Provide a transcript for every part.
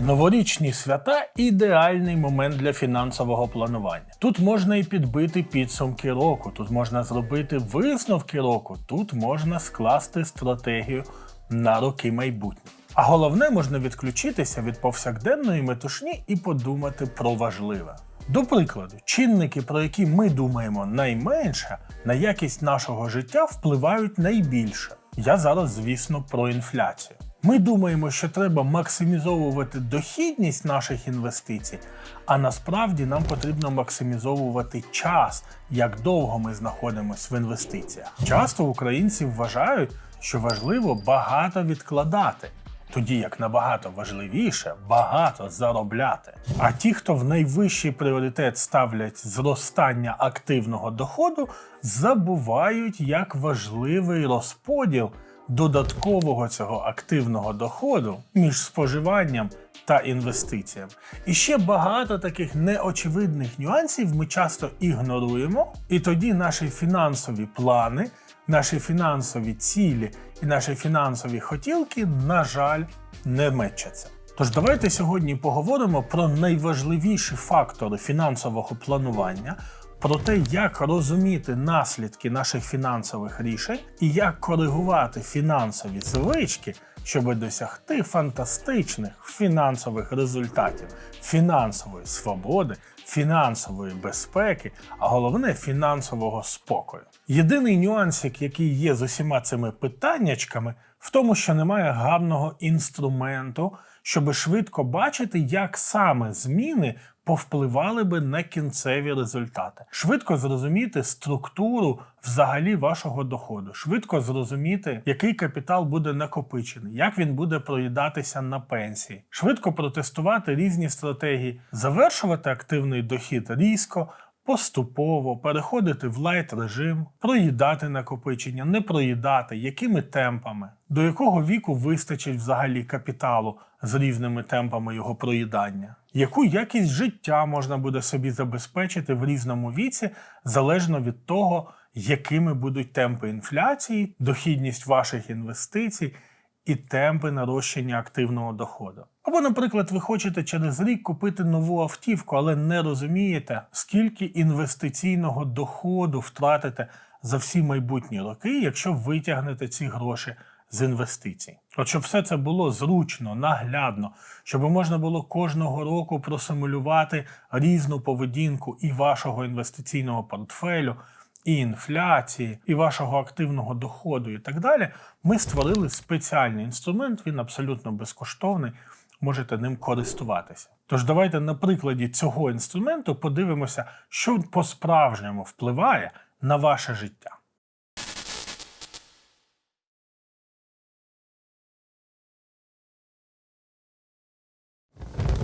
Новорічні свята ідеальний момент для фінансового планування. Тут можна і підбити підсумки року, тут можна зробити висновки року, тут можна скласти стратегію на роки майбутні. А головне, можна відключитися від повсякденної метушні і подумати про важливе. До прикладу, чинники, про які ми думаємо найменше, на якість нашого життя впливають найбільше. Я зараз, звісно, про інфляцію. Ми думаємо, що треба максимізовувати дохідність наших інвестицій, а насправді нам потрібно максимізовувати час, як довго ми знаходимося в інвестиціях. Часто українці вважають, що важливо багато відкладати, тоді як набагато важливіше багато заробляти. А ті, хто в найвищий пріоритет ставлять зростання активного доходу, забувають, як важливий розподіл додаткового цього активного доходу між споживанням та інвестиціями. І ще багато таких неочевидних нюансів ми часто ігноруємо, і тоді наші фінансові плани, наші фінансові цілі і наші фінансові хотілки, на жаль, не мечаться. Тож давайте сьогодні поговоримо про найважливіші фактори фінансового планування, про те, як розуміти наслідки наших фінансових рішень і як коригувати фінансові звички, щоб досягти фантастичних фінансових результатів, фінансової свободи, фінансової безпеки, а головне фінансового спокою. Єдиний нюансик, який є з усіма цими питаннячками, в тому, що немає гарного інструменту, щоб швидко бачити, як саме зміни повпливали би на кінцеві результати. Швидко зрозуміти структуру взагалі вашого доходу, швидко зрозуміти, який капітал буде накопичений, як він буде проїдатися на пенсії, швидко протестувати різні стратегії, завершувати активний дохід різко. Поступово переходити в лайт режим, проїдати накопичення, не проїдати, якими темпами, до якого віку вистачить взагалі капіталу з різними темпами його проїдання, яку якість життя можна буде собі забезпечити в різному віці, залежно від того, якими будуть темпи інфляції, дохідність ваших інвестицій і темпи нарощення активного доходу. Або, наприклад, ви хочете через рік купити нову автівку, але не розумієте, скільки інвестиційного доходу втратите за всі майбутні роки, якщо витягнете ці гроші з інвестицій. От щоб все це було зручно, наглядно, щоб можна було кожного року просимулювати різну поведінку і вашого інвестиційного портфелю, і інфляції, і вашого активного доходу, і так далі, ми створили спеціальний інструмент, він абсолютно безкоштовний, можете ним користуватися. Тож давайте на прикладі цього інструменту подивимося, що по-справжньому впливає на ваше життя.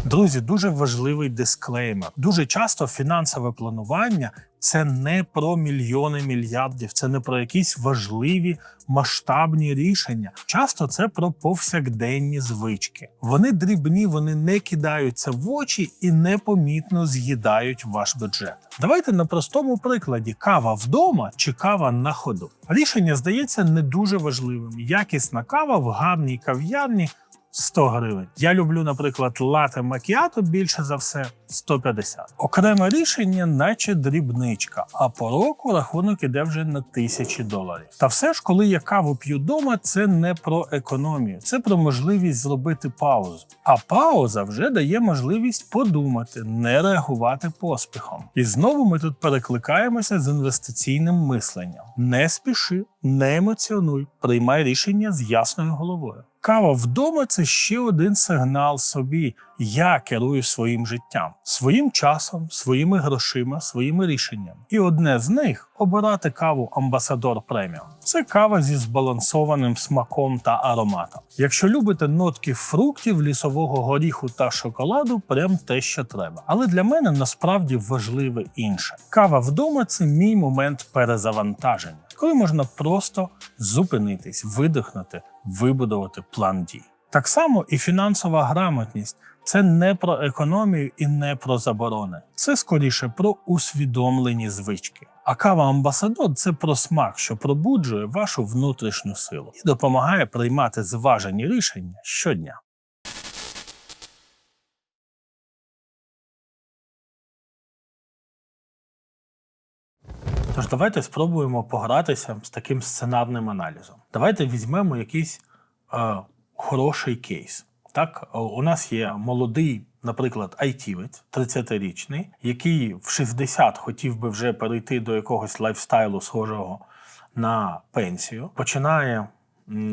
Друзі, дуже важливий дисклеймер. Дуже часто фінансове планування це не про мільйони мільярдів, це не про якісь важливі масштабні рішення. Часто це про повсякденні звички. Вони дрібні, вони не кидаються в очі і непомітно з'їдають ваш бюджет. Давайте на простому прикладі: кава вдома чи кава на ходу. Рішення здається не дуже важливим. Якісна кава в гарній кав'ярні. 100 гривень. Я люблю, наприклад, лате макіато більше за все 150. Окреме рішення, наче дрібничка, а по року рахунок іде вже на тисячі доларів. Та все ж, коли я каву п'ю дома, це не про економію, це про можливість зробити паузу. А пауза вже дає можливість подумати, не реагувати поспіхом. І знову ми тут перекликаємося з інвестиційним мисленням. Не спіши, не емоціонуй, приймай рішення з ясною головою. Кава вдома це ще один сигнал собі. Я керую своїм життям, своїм часом, своїми грошима, своїми рішеннями. І одне з них обирати каву Амбасадор преміум. Це кава зі збалансованим смаком та ароматом. Якщо любите нотки фруктів, лісового горіху та шоколаду, прям те, що треба. Але для мене насправді важливе інше. Кава вдома це мій момент перезавантаження, коли можна просто зупинитись, видихнути, вибудувати план дій. Так само і фінансова грамотність це не про економію і не про заборони. Це скоріше про усвідомлені звички. А кава Амбасадор це про смак, що пробуджує вашу внутрішню силу і допомагає приймати зважені рішення щодня. Тож давайте спробуємо погратися з таким сценарним аналізом. Давайте візьмемо якийсь е, хороший кейс. Так, у нас є молодий, наприклад, айтівець, 30-річний, який в 60 хотів би вже перейти до якогось лайфстайлу, схожого на пенсію. Починає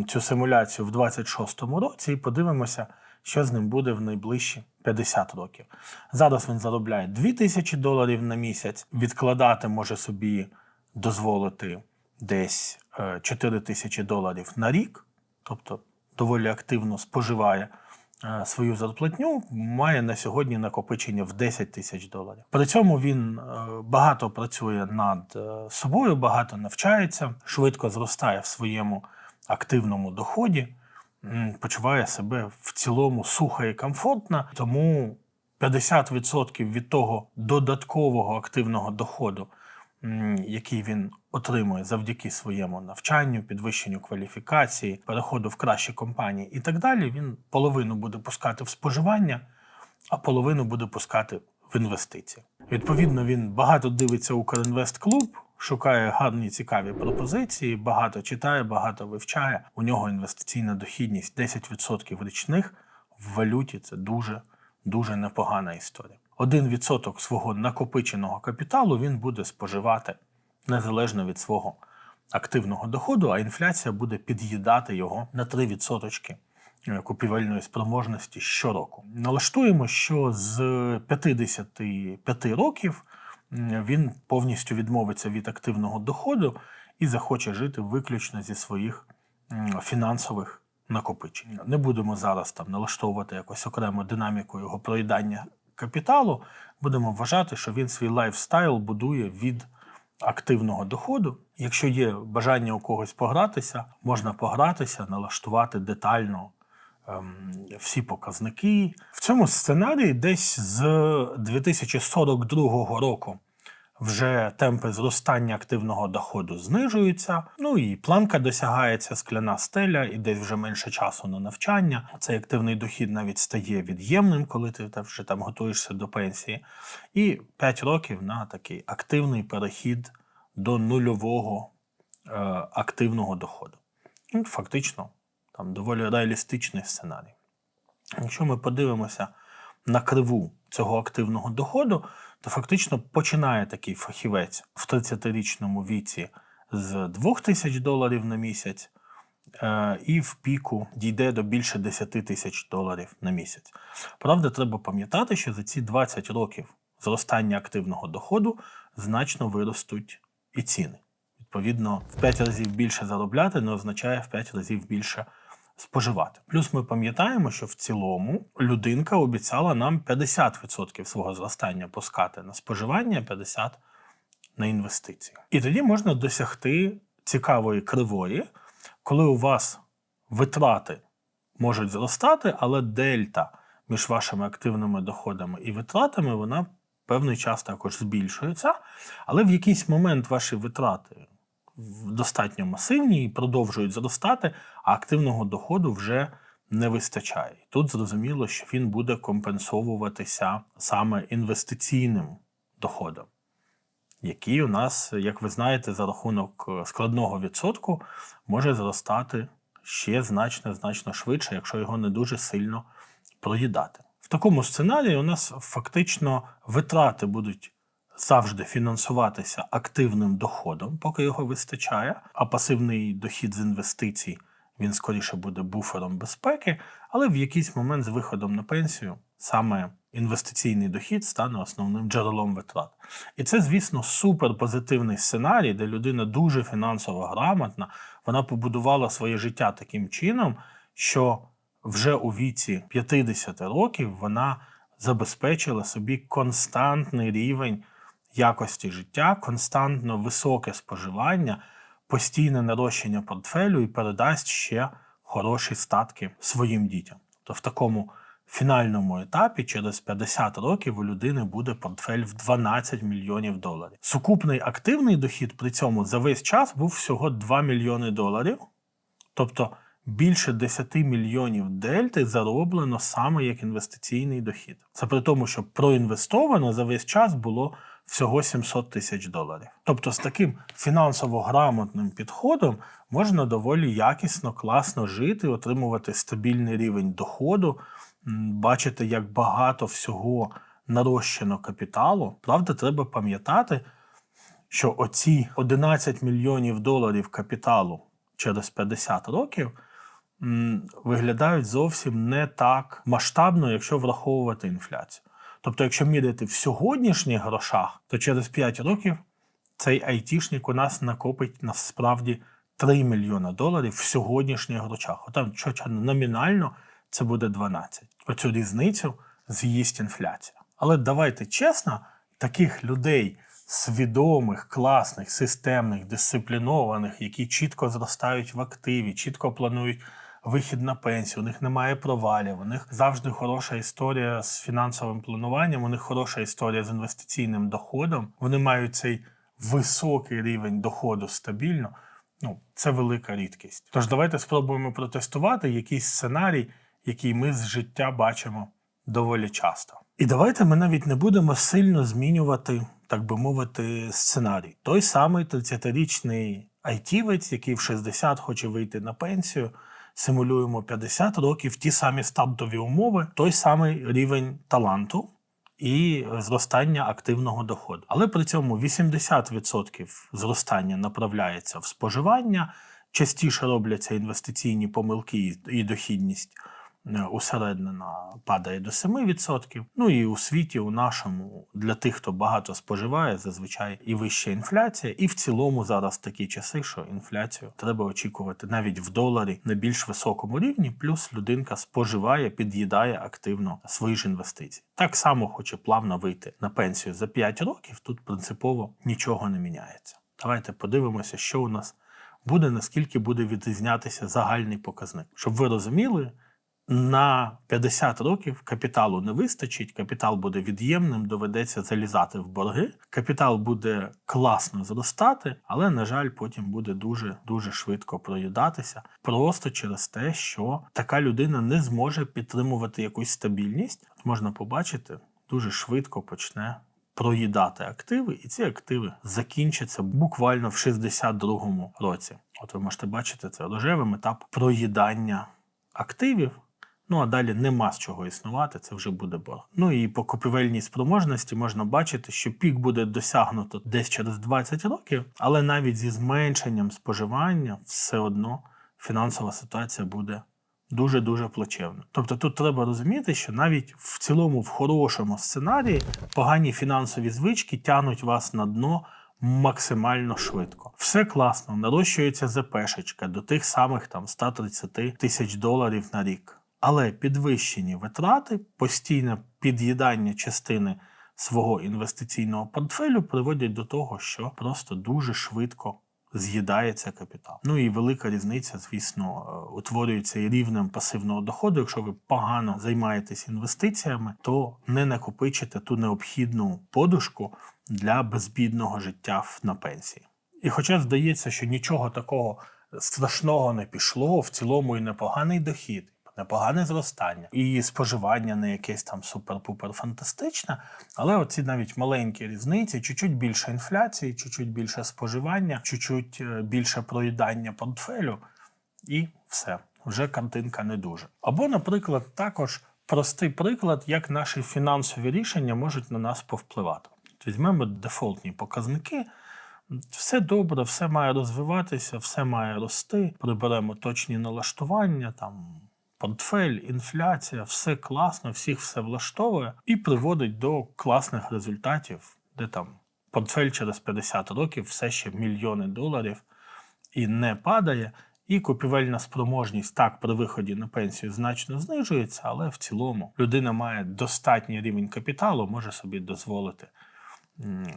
цю симуляцію в 26-му році і подивимося, що з ним буде в найближчі 50 років. Зараз він заробляє 2000 доларів на місяць, відкладати може собі дозволити десь е, 4 тисячі доларів на рік, тобто доволі активно споживає е, свою зарплатню, має на сьогодні накопичення в 10 тисяч доларів. При цьому він е, багато працює над е, собою, багато навчається, швидко зростає в своєму активному доході, почуває себе в цілому сухо і комфортно, тому 50% від того додаткового активного доходу, який він отримує завдяки своєму навчанню, підвищенню кваліфікації, переходу в кращі компанії і так далі, він половину буде пускати в споживання, а половину буде пускати в інвестиції. Відповідно, він багато дивиться Укрінвест Клуб, шукає гарні цікаві пропозиції, багато читає, багато вивчає. У нього інвестиційна дохідність 10% річних в валюті це дуже дуже непогана історія. Один відсоток свого накопиченого капіталу він буде споживати незалежно від свого активного доходу, а інфляція буде під'їдати його на 3% е, купівельної спроможності щороку. Налаштуємо, що з 55 років він повністю відмовиться від активного доходу і захоче жити виключно зі своїх фінансових накопичень. Не будемо зараз там налаштовувати якось окремо динаміку його проїдання капіталу. Будемо вважати, що він свій лайфстайл будує від активного доходу. Якщо є бажання у когось погратися, можна погратися, налаштувати детально всі показники. В цьому сценарії десь з 2042 року вже темпи зростання активного доходу знижуються. Ну і планка досягається, скляна стеля, і десь вже менше часу на навчання. Цей активний дохід навіть стає від'ємним, коли ти вже там готуєшся до пенсії. І 5 років на такий активний перехід до нульового е, активного доходу. Ну, Фактично, там доволі реалістичний сценарій. Якщо ми подивимося на криву цього активного доходу, то фактично починає такий фахівець в 30-річному віці з 2000 доларів на місяць е, і в піку дійде до більше 10 тисяч доларів на місяць. Правда, треба пам'ятати, що за ці 20 років зростання активного доходу значно виростуть і ціни. Відповідно, в 5 разів більше заробляти не означає в 5 разів більше споживати. Плюс ми пам'ятаємо, що в цілому людинка обіцяла нам 50% свого зростання пускати на споживання, 50% на інвестиції. І тоді можна досягти цікавої кривої, коли у вас витрати можуть зростати, але дельта між вашими активними доходами і витратами вона певний час також збільшується, але в якийсь момент ваші витрати достатньо масивні і продовжують зростати, а активного доходу вже не вистачає. Тут зрозуміло, що він буде компенсовуватися саме інвестиційним доходом, який у нас, як ви знаєте, за рахунок е, складного відсотку може зростати ще значно значно швидше, якщо його не дуже сильно проїдати. В такому сценарії у нас фактично витрати будуть завжди фінансуватися активним доходом, поки його вистачає, а пасивний дохід з інвестицій він скоріше буде буфером безпеки, але в якийсь момент з виходом на пенсію саме інвестиційний дохід стане основним джерелом витрат. І це, звісно, суперпозитивний сценарій, де людина дуже фінансово грамотна, вона побудувала своє життя таким чином, що вже у віці 50 років вона забезпечила собі константний рівень якості життя, константно високе споживання, постійне нарощення портфелю і передасть ще хороші статки своїм дітям. То в такому фінальному етапі через 50 років у людини буде портфель в 12 мільйонів доларів. Сукупний активний дохід при цьому за весь час був всього 2 мільйони доларів. Тобто більше 10 мільйонів дельти зароблено саме як інвестиційний дохід. Це при тому, що проінвестовано за весь час було всього 700 тисяч доларів. Тобто з таким фінансово грамотним підходом можна доволі якісно, класно жити, отримувати стабільний рівень доходу, бачити, як багато всього нарощено капіталу. Правда, треба пам'ятати, що оці 11 мільйонів доларів капіталу через 50 років виглядають зовсім не так масштабно, якщо враховувати інфляцію. Тобто, якщо міряти в сьогоднішніх грошах, то через 5 років цей айтішник у нас накопить насправді 3 мільйона доларів в сьогоднішніх грошах. Отам, що номінально це буде 12. Оцю різницю з'їсть інфляція. Але давайте чесно, таких людей свідомих, класних, системних, дисциплінованих, які чітко зростають в активі, чітко планують вихід на пенсію, у них немає провалів, у них завжди хороша історія з фінансовим плануванням, у них хороша історія з інвестиційним доходом. Вони мають цей високий рівень доходу стабільно. Ну, це велика рідкість. Тож давайте спробуємо протестувати якийсь сценарій, який ми з життя бачимо доволі часто. І давайте ми навіть не будемо сильно змінювати, так би мовити, сценарій. Той самий 30-річний айтівець, який в 60 хоче вийти на пенсію, симулюємо 50 років, ті самі стартові умови, той самий рівень таланту і зростання активного доходу. Але при цьому 80% зростання направляється в споживання, частіше робляться інвестиційні помилки і- дохідність усереднена падає до 7%. Ну і у світі, у нашому, для тих, хто багато споживає, зазвичай і вища інфляція. І в цілому зараз такі часи, що інфляцію треба очікувати навіть в доларі на більш високому рівні, плюс людинка споживає, під'їдає активно свої ж інвестиції. Так само хоче плавно вийти на пенсію за 5 років. Тут принципово нічого не міняється. Давайте подивимося, що у нас буде, наскільки буде відрізнятися загальний показник. Щоб ви розуміли, на 50 років капіталу не вистачить, капітал буде від'ємним, доведеться залізати в борги. Капітал буде класно зростати, але, на жаль, потім буде дуже дуже швидко проїдатися, просто через те, що така людина не зможе підтримувати якусь стабільність. От можна побачити, дуже швидко почне. Проїдати активи, і ці активи закінчаться буквально в 62-му році. От ви можете бачити це рожевим етап проїдання активів. Ну а далі нема з чого існувати, це вже буде борг. Ну і по купівельній спроможності можна бачити, що пік буде досягнуто десь через 20 років, але навіть зі зменшенням споживання все одно фінансова ситуація буде дуже дуже плачевна. Тобто тут треба розуміти, що навіть в цілому, в хорошому сценарії, погані фінансові звички тягнуть вас на дно максимально швидко. Все класно, нарощується ЗПшечка до тих самих там 130 тисяч доларів на рік. Але підвищені витрати, постійне під'їдання частини свого інвестиційного портфелю приводять до того, що просто дуже швидко з'їдається капітал. Ну і велика різниця, звісно, е, утворюється і рівнем пасивного доходу. Якщо ви погано займаєтесь інвестиціями, то не накопичите ту необхідну подушку для безбідного життя на пенсії. І хоча здається, що нічого такого страшного не пішло, в цілому і непоганий дохід, непогане зростання, і споживання не якесь там супер-пупер фантастичне, але оці навіть маленькі різниці, чуть-чуть більше інфляції, чуть-чуть більше споживання, чуть-чуть е, більше проїдання портфелю, і все, вже картинка не дуже. Або, наприклад, також простий приклад, як наші фінансові рішення можуть на нас повпливати. Візьмемо дефолтні показники. Все добре, все має розвиватися, все має рости. Приберемо точні налаштування, там портфель, інфляція, все класно, всіх все влаштовує і приводить до класних результатів, де там портфель через 50 років все ще мільйони доларів і не падає. І купівельна спроможність так при виході на пенсію значно знижується, але в цілому людина має достатній рівень капіталу, може собі дозволити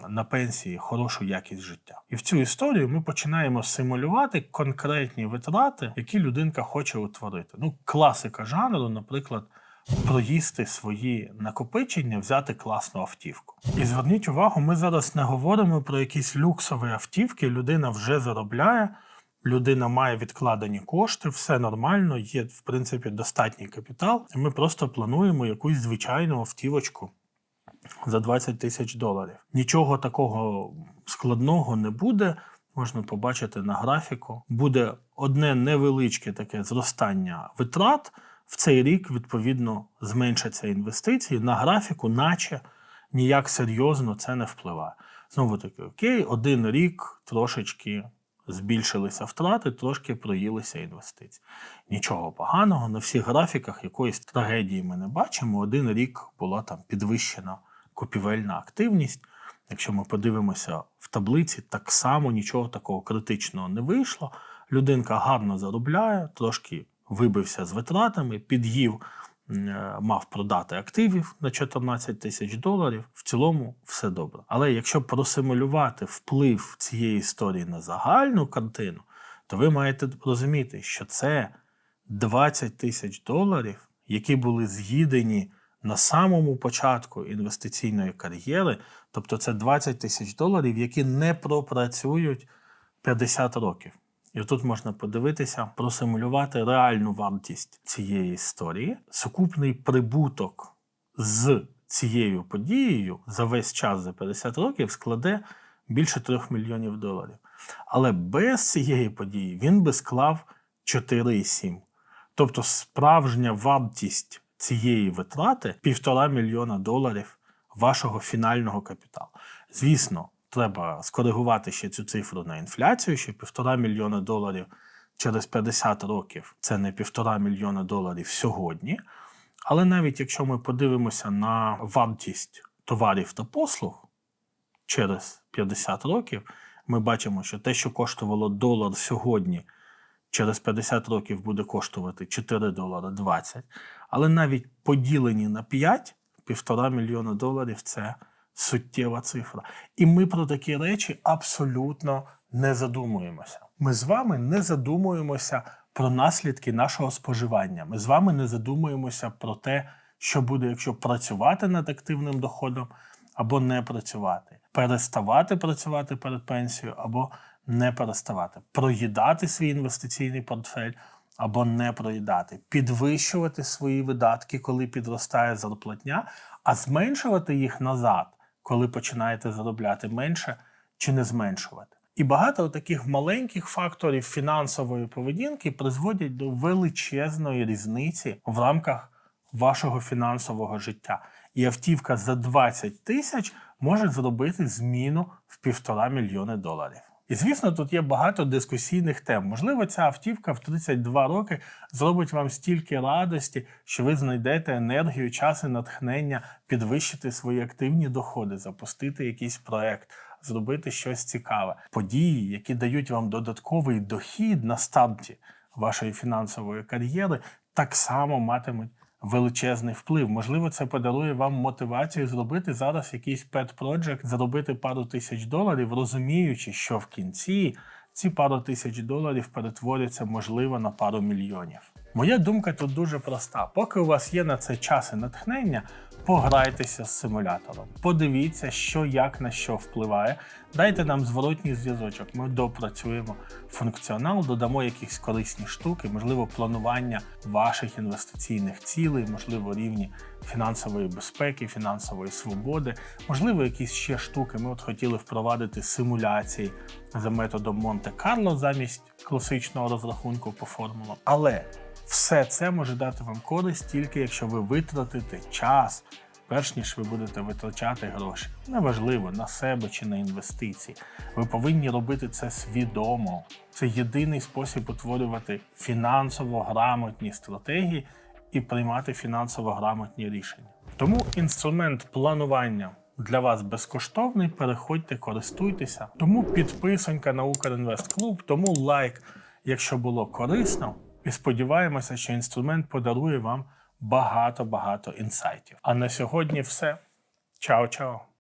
на пенсії хорошу якість життя. І в цю історію ми починаємо симулювати конкретні витрати, які людинка хоче утворити. Ну, класика жанру, наприклад. Проїсти свої накопичення, взяти класну автівку. І зверніть увагу, ми зараз не говоримо про якісь люксові автівки. Людина вже заробляє, людина має відкладені кошти, все нормально, є в принципі достатній капітал. І ми просто плануємо якусь звичайну автівочку за 20 тисяч доларів. Нічого такого складного не буде. Можна побачити на графіку. Буде одне невеличке таке зростання витрат. В цей рік, відповідно, зменшаться інвестиції. На графіку, наче ніяк серйозно це не впливає. Знову таки, окей, один рік трошечки збільшилися втрати, трошки проїлися інвестиції. Нічого поганого, на всіх графіках якоїсь трагедії ми не бачимо. Один рік була там підвищена купівельна активність. Якщо ми подивимося в таблиці, так само нічого такого критичного не вийшло. Людинка гарно заробляє, трошки вибився з витратами, під'їв, е, мав продати активів на 14 тисяч доларів. В цілому все добре. Але якщо просимулювати вплив цієї історії на загальну картину, то ви маєте розуміти, що це 20 тисяч доларів, які були з'їдені на самому початку інвестиційної кар'єри, тобто це 20 тисяч доларів, які не пропрацюють 50 років. І тут можна подивитися, просимулювати реальну вартість цієї історії, сукупний прибуток з цією подією за весь час за 50 років складе більше 3 мільйонів доларів. Але без цієї події він би склав 4,7. Тобто справжня вартість цієї витрати півтора мільйона доларів вашого фінального капіталу. Звісно, треба скоригувати ще цю цифру на інфляцію, що півтора мільйона доларів через 50 років це не півтора мільйона доларів сьогодні. Але навіть якщо ми подивимося на вартість товарів та послуг через 50 років, ми бачимо, що те, що коштувало долар сьогодні, через 50 років буде коштувати 4 долари 20. Але навіть поділені на 5, півтора мільйона доларів це суттєва цифра. І ми про такі речі абсолютно не задумуємося. Ми з вами не задумуємося про наслідки нашого споживання. Ми з вами не задумуємося про те, що буде, якщо працювати над активним доходом або не працювати, переставати працювати перед пенсією або не переставати, проїдати свій інвестиційний портфель або не проїдати, підвищувати свої видатки, коли підростає зарплатня, а зменшувати їх назад, коли починаєте заробляти менше, чи не зменшувати. І багато таких маленьких факторів фінансової поведінки призводять до величезної різниці в рамках вашого фінансового життя. І автівка за 20 тисяч може зробити зміну в півтора мільйони доларів. І звісно, тут є багато дискусійних тем. Можливо, ця автівка в 32 роки зробить вам стільки радості, що ви знайдете енергію, час і натхнення підвищити свої активні доходи, запустити якийсь проект, зробити щось цікаве. Події, які дають вам додатковий дохід на старті вашої фінансової кар'єри, так само матимуть величезний вплив. Можливо, це подарує вам мотивацію зробити зараз якийсь pet project, заробити пару тисяч доларів, розуміючи, що в кінці ці пару тисяч доларів перетворяться, можливо, на пару мільйонів. Моя думка тут дуже проста. Поки у вас є на це час і натхнення, пограйтеся з симулятором. Подивіться, що як на що впливає. Дайте нам зворотній зв'язочок. Ми допрацюємо функціонал, додамо якісь корисні штуки, можливо, планування ваших інвестиційних цілей, можливо, рівні фінансової безпеки, фінансової свободи, можливо, якісь ще штуки. Ми от хотіли впровадити симуляції за методом Монте-Карло замість класичного розрахунку по формулам. Але все це може дати вам користь тільки якщо ви витратите час, перш ніж ви будете витрачати гроші. Неважливо на себе чи на інвестиції. Ви повинні робити це свідомо. Це єдиний спосіб утворювати фінансово грамотні стратегії і приймати фінансово грамотні рішення. Тому інструмент планування. Для вас безкоштовний, переходьте, користуйтеся. Тому підписонька на Укрінвест Клуб, тому лайк, якщо було корисно. І сподіваємося, що інструмент подарує вам багато-багато інсайтів. А на сьогодні все. Чао-чао!